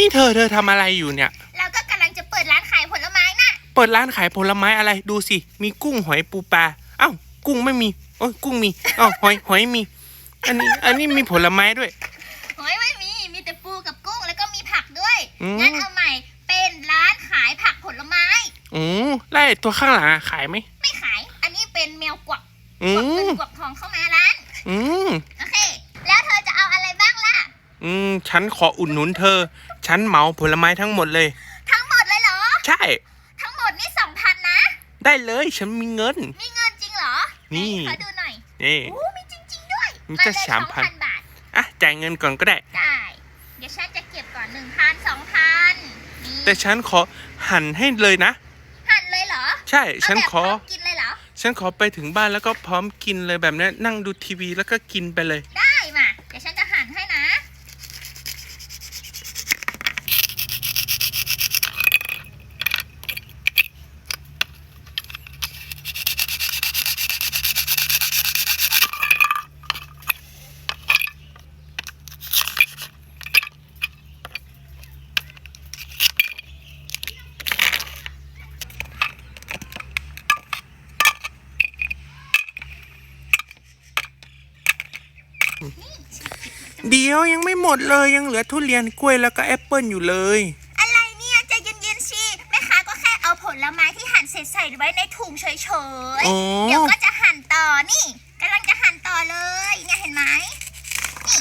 นี่เธอเธอทำอะไรอยู่เนี่ย เราก็กำลังจะเปิดร้านขายผลไม้น่ะ เปิดร้านขายผลไม้อะไรดูสิ มีกุ้งหอยปูปลาเอ้ากุ้งไม่มีโอ้ยกุ้งมีเอ้าหอยหอยมี อันนี้อันนี้มีผลไม้ด้วย โอ้ยไม่มี มีแต่ปูกับกุ้งแล้วก็มีผักด้วย อืม งั้นเอาใหม่ เป็นร้านขายผักผลไม้ อืมไล่ตัวข้างหลังอะขายไหมไม่ขาย อันนี้เป็นแมวกวักอืกวักเงิมนกวักทองเข้ามาร้าน อืมโอเค แล้วเธอจะเอาอะไรบ้างล่ะ อืมฉันขออุดหนุนเธอ ฉันเหมาผลไม้ทั้งหมดเลย ทั้งหมดเลยเหรอ ใช่ ทั้งหมดนี่สองพันนะ ได้เลยฉันมีเงิน มีเงินจริงเหรอนี่ ไหขอดูหน่อยนี่ โอ้มีจริง ๆ ด้วยมีมาแค่เลยสามพัน บาท อะจ่ายเงินก่อนก็ได้ ได้ เดี๋ยวฉันจะเก็บก่อนหนึ่งพันสองพันนี่แต่ฉันขอหั่นให้เลยนะ หั่นเลยเหรอใช่ ฉันเอาแบบขอพร้มกินเลยเหรอ ฉันขอไปถึงบ้านแล้วก็พร้อมกินเลยแบบนี้นั่งดูทีวีแล้วก็กินไปเลย ได้มาเดี๋ยวฉันจะหั่นให้นะ เดี๋ยวยังไม่หมดเลยยังเหลือทุเรียนกล้วยแล้วก็แอปเปิลอยู่เลย อะไรเนี่ยใจเย็นๆสิแม่ค้าก็แค่เอาผลไม้ที่หั่นเสร็จใส่ไว้ในถุงเฉยอ๋อ ๆ เดี๋ยวก็จะหั่นต่อนี่กำลังจะหั่นต่อเลยเนี่ยเห็นไหมนี่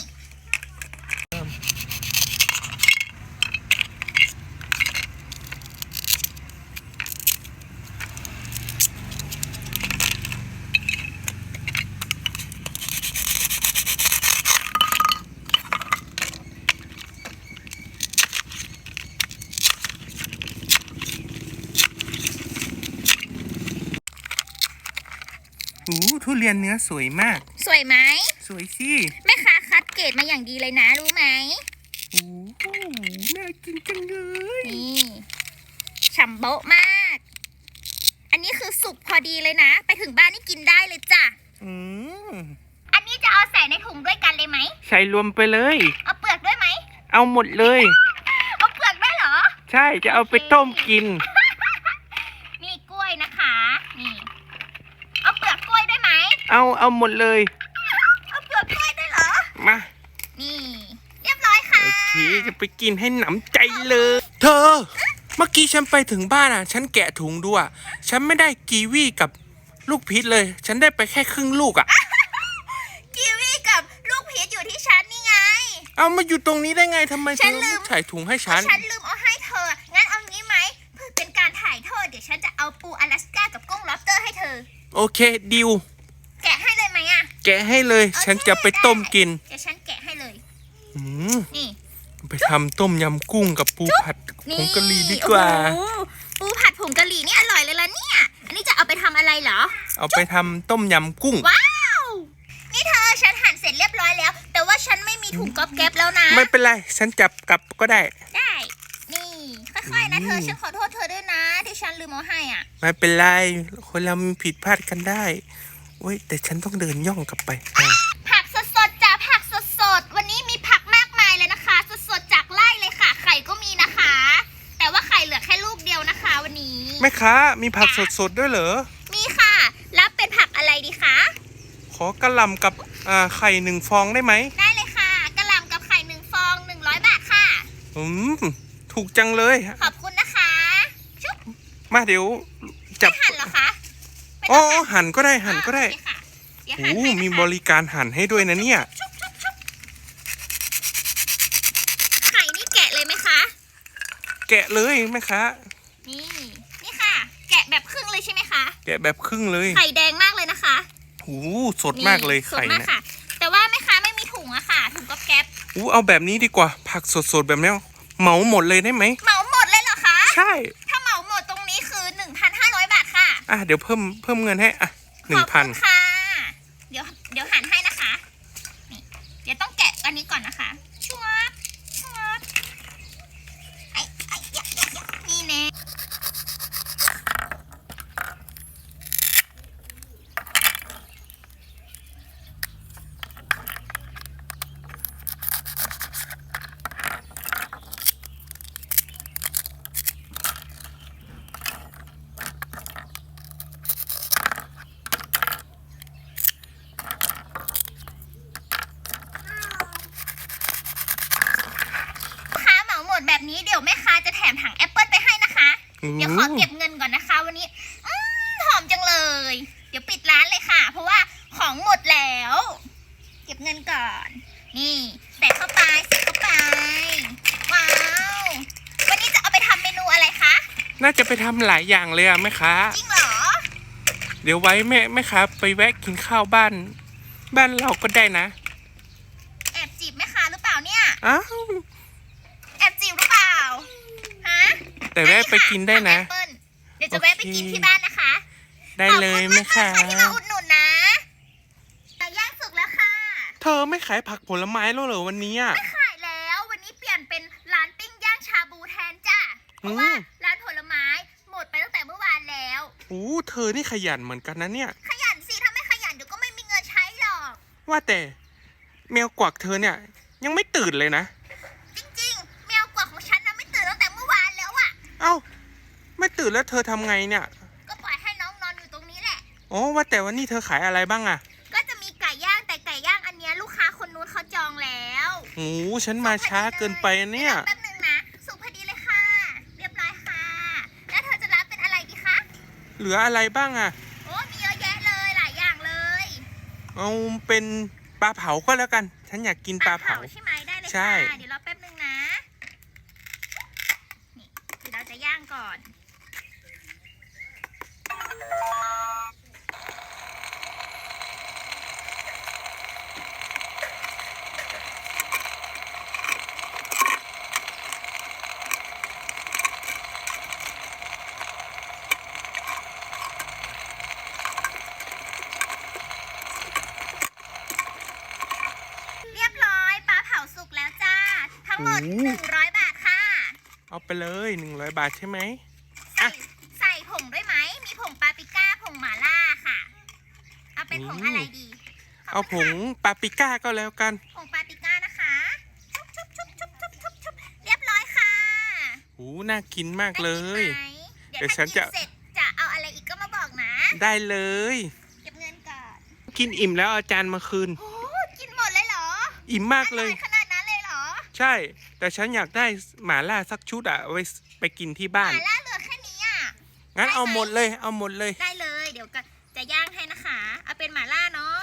อู้ ทุเรียนเนื้อสวยมาก สวยไหมสวยสิแม่ค้าคัดเกรดมาอย่างดีเลยนะ รู้ไหมอู้หูน่ากินจังเลยนี่ฉ่ำโบ๊ะมาก อันนี้คือสุกพอดีเลยนะ ไปถึงบ้านนี่กินได้เลยจ้ะอืมอันนี้จะเอาใส่ในถุงด้วยกันเลยไหมใส่รวมไปเลย เอาเปลือกด้วยไหมเอาหมดเลย เอาเปลือกด้วยเหรอ ใช่จะเอาไปต้มกินนี่กล้วยนะคะ นี่ เอาเปลือกกล้วยด้วยไหม เอาเอาหมดเลย เอาเปลือกกล้วยด้วยเหรอ มา นี่ เรียบร้อยค่ะ โอเคจะไปกินให้หนำใจเลย เธอ เมื่อกี้ฉันไปถึงบ้านอะ ฉันแกะถุงดูอะฉันไม่ได้กีวีกับลูกพีชเลย ฉันได้ไปแค่ครึ่งลูกอะ กีวีกับลูกพีชอยู่ที่ฉันนี่ไง เอามาอยู่ตรงนี้ได้ไงทำไมเธฉัอนลืไม่มใส่ถุงให้ฉัน ฉันลืมเอาให้เธอ งั้นเอางี้ไหมเพื่อเป็นการถ่ายโทษเดี๋ยวฉันจะเอาปูอลาสก้ากับกุ้งล็อบสเตอร์ให้เธอ โอเคดิว กะให้เลยโอเคฉันจะไปต้มกินเดี๋ยวฉันแกะให้เลยอืมนี่ไปทำต้มยำกุ้งกับปูผัดผนี่งกะหรี่ดีกว่า โอ้โหปูผัดผงกะหรี่นี่อร่อยเลยล่ะเนี่ย อันนี้จะเอาไปทำอะไรเหรอ เอาไปทำต้มยำกุ้ง ว้าว นี่เธอฉันหั่นเสร็จเรียบร้อยแล้ว แต่ว่าฉันไม่มีถุงก๊อบแก๊บแล้วนะ ไม่เป็นไร ฉันจับกลับก็ได้ ได้ นี่ค่อยๆนะเธออืมฉันขอโทษเธอด้วยนะ ที่ฉันลืมเอาให้อะ ไม่เป็นไร คนเรามีผิดพลาดกันได้ เว้ยแต่ฉันต้องเดินย่องกลับไปอะผักสดๆจ้ะผักสดๆ วันนี้มีผักมากมายเลยนะคะ สดๆจากไร่เลยค่ะ ไข่ก็มีนะคะ แต่ว่าไข่เหลือแค่ลูกเดียวนะคะ วันนี้ แม่ค้ามีผักสดๆด้วยเหรอ มีค่ะ รับเป็นผักอะไรดีคะ ขอกระหล่ำกับอ่าไข่หนึ่งฟองได้ไหมได้เลยค่ะกระหล่ำกับไข่หนึ่งฟองหนึ่งร้อยบาทค่ะ อืมถูกจังเลย ขอบคุณนะคะชุบมาเดี๋ยวจับ ไม่หั่นเหรอคะไม่ อ๋ต้อองอ๋อหั่นก็ได้หั่นก็ได้โอเคค่ะเดี๋ยวโอ้หั่นให้นะคะมีบริการหั่นให้ด้วยนะเนี่ยชุบชุบชุบไข่นี่แกะเลยไหมคะ แกะเลยแม่ค้านี่นี่ค่ะ แกะแบบครึ่งเลยใช่ไหมคะ แกะแบบครึ่งเลย ไข่แดงมากเลยนะคะโอ้สดมากเลยนี่ไข่สดมากนะค่ะแต่ว่าแม่ค้าไม่มีถุงอะค่ะ ถุงก๊อบแก๊บอู้เอาแบบนี้ดีกว่า ผักสดๆแบบนี้เหมาหมดเลยได้ไหมเหมาหมดเลยเหรอคะ ใช่ อะเดี๋ยวเพิ่มเพิ่มเงินให้อะหนึ่งพันคุณค่ะ เดี๋ยวเดี๋ยวหันให้นะคะ นี่ เดี๋ยวต้องแกะอันนี้ก่อนนะคะชัวบชัวบไอ้ไอ้ยะยะยะนี่แน่ แบบ นี้เดี๋ยวแม่ค้าจะแถมถังแอปเปิลไปให้นะคะ เดี๋ยวขอเก็บเงินก่อนนะคะ วันนี้อืมหอมจังเลย เดี๋ยวปิดร้านเลยค่ะ เพราะว่าของหมดแล้ว เก็บเงินก่อน นี่แตะเข้าไปใส่เข้าไป ว้าว วันนี้จะเอาไปทำเมนูอะไรคะ น่าจะไปทำหลายอย่างเลยอะแม่ค้า จริงเหรอ เดี๋ยวไว้แม่แม่ค้าไปแวะกินข้าวบ้าน บ้านเราก็ได้นะ แอบจีบแม่ค้าหรือเปล่าเนี่ย อ้าว แอบจีบหรือเปล่า ฮะ แต่แวะไปกินได้นะถังแอปเปิ้ลเดี๋ยวจะแวะไปกินที่บ้านนะคะได้เลยขอบแม่คุณค้ามากๆค่ะที่มาอุดหนุนนะไก่ย่างสุกแล้วค่ะเธอไม่ขายผักผลไม้แล้วเหรอวันนี้อะไม่ขายแล้ววันนี้เปลี่ยนเป็นร้านปิ้งย่างชาบูแทนจ้ะเพราะว่าอืม ร้านผลไม้หมดไปตั้งแต่เมื่อวานแล้ว โอ้เธอนี่ขยันเหมือนกันนะเนี่ย ขยันสิถ้าไม่ขยันเดี๋ยวก็ไม่มีเงินใช้หรอก ว่าแต่แมวกวักเธอเนี่ย ยังไม่ตื่นเลยนะ เอ้า ไม่ตื่นแล้วเธอทำไงเนี่ย ก็ปล่อยให้น้องนอนอยู่ตรงนี้แหละอ๋อว่าแต่วันนี้เธอขายอะไรบ้างอะก็จะมีไก่ย่างแต่ไก่ย่างอันเนี้ยลูกค้าคนนู้นเขาจองแล้วโอ้ฉันมาช้าเกินไปเนี่ยแป๊บนึงนะ สุกพอดีเลยค่ะ เรียบร้อยค่ะ แล้วเธอจะรับเป็นอะไรดีคะ เหลืออะไรบ้างอะโอ้มีเยอะแยะเลยหลายอย่างเลยเอาเป็นปลาเผาก็แล้วกัน ฉันอยากกินปลาเผา ใช่ไหมได้เลยใช่ ค่ะ เดี๋ยวรอแป๊บนึงนะ นี่เดี๋ยวเราจะย่างก่อน เรียบร้อยปลาเผาสุกแล้วจ้า ทั้ งหมดโอ้หนึ่งร้อยบาทค่ะ เอาไปเลยหนึ่งร้อยบาทใช่ไหมใส่อะใส่ผงด้วยไหม มีผงปาปริก้าผงหม่าล่าค่ะ เอาเป็นผงอะไรดีขเอาบผคุณงค่ะปาปริก้าก็แล้วกัน ผงปาปริก้านะคะชุบชุบชุบชุบชุบชุบชุบเรียบร้อยค่ะโอ้น่ากินมากเลยได้กินไหมเดี๋ยวเดี๋ยวฉัถ้านกิจะนเสร็จจะเอาอะไรอีกก็มาบอกนะ ได้เลย เก็บเงินก่อนกินอิ่มแล้วเอาจารย์มาคืน โอ้กินหมดเลยเหรออิ่มมากเลย อร่อข ใช่ แต่ฉันอยากได้หมาล่าสักชุดอะเอาไว้ไปกินที่หบ้านม่าล่าเหลือแค่นี้อะ งั้นได้ไหมเอาหมดเลย เอาหมดเลย ได้เลย เดี๋ยวก็จะย่างให้นะคะ เอาเป็นหม่าล่าเนาะ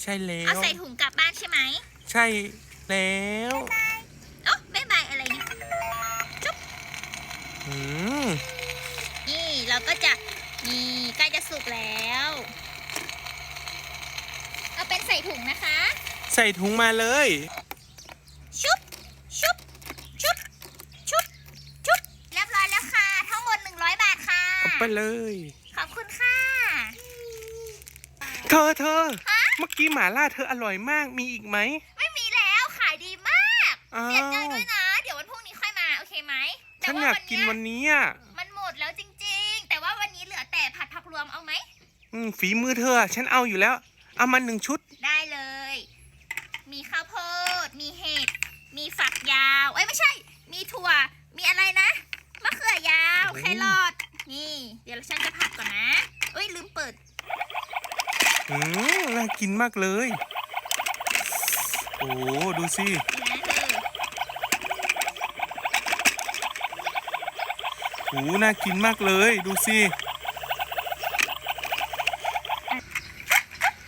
ใช่แล้เอาว ใส่ถุงกลับบ้านใช่ไหมใช่แล้ว โอ้บ๊ายบายอะไรเนี่ย อืม นี่เราก็จะนี่ใกล้จะสุกแล้ว เอาเป็นใส่ถุงนะคะ ใส่ถุงมาเลย ชุบ ชุบ ชุบ ชุบ ชุบ เรียบร้อยแล้วค่ะ ทั้งหมด 100 บาทค่ะ เอา ไปเลย ขอบคุณค่ะ เธอเธอ ฮะ เมื่อกี้หมาล่าเธออร่อยมากมีอีกไหม ไม่มีแล้วขายดีมากอ้าเสียใจวด้วยนะ เดี๋ยววันพรุ่งนี้ค่อยมาโอเคไหมแต่ฉันว่าอยากวันกินเนี้ยวันนี้อะมันหมดแล้วจริง ๆ แต่ว่าวันนี้เหลือแต่ผัดผักรวมเอาไหม อืมฝีมือเธออะฉันเอาอยู่แล้ว เอามาหนึ่งชุด ได้เลย มีข้าวโพด มีเห็ด มีฝักยาว เอ้ยไม่ใช่ มีถั่ว มีอะไรนะ มะเขือยาวโอ้แครอท นี่ เดี๋ยวฉันจะผัดก่อนนะ เอ้ยลืมเปิด อืมน่ากินมากเลย โอ้ ดูสินี่นะเธอโอ้น่ากินมากเลย ดูสิ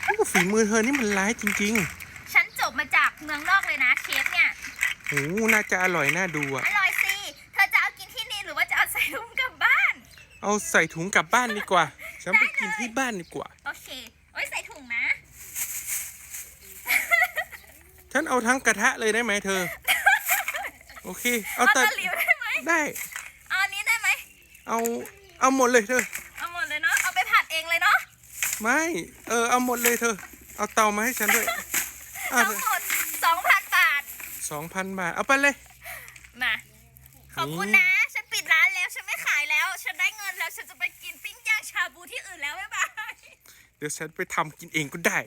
โอ้ฝีมือเธอนี่มันร้ายจริงฉันจบมาจากเมืองนอกเลยนะเชฟเนี่ยๆโอ้ น่าจะอร่อยน่าดูอะอร่อย เอาใส่ถุงกลับบ้านดีกว่า ฉันไปได้เลยกินที่บ้านดีกว่า โอเคเอ้ยใส่ถุงนะ ฉันเอาทั้งกระทะเลยได้ไหมเธอ โอเค เอาเอาแต่ตะหลิวได้ไหมได้ เอาอันนี้ได้ไหมเอา เอาหมดเลยเธอ เอาหมดเลยเนาะ เอาไปผัดเองเลยเนาะไม่ เออ เอาหมดเลยเธอ เอาเตามาให้ฉันด้วยทั้งหมด2,000บาท สองพันบาท เอาไปเลย มา ขอบคุณนะ เดี๋ยวฉันไปทำกินเองก็ได้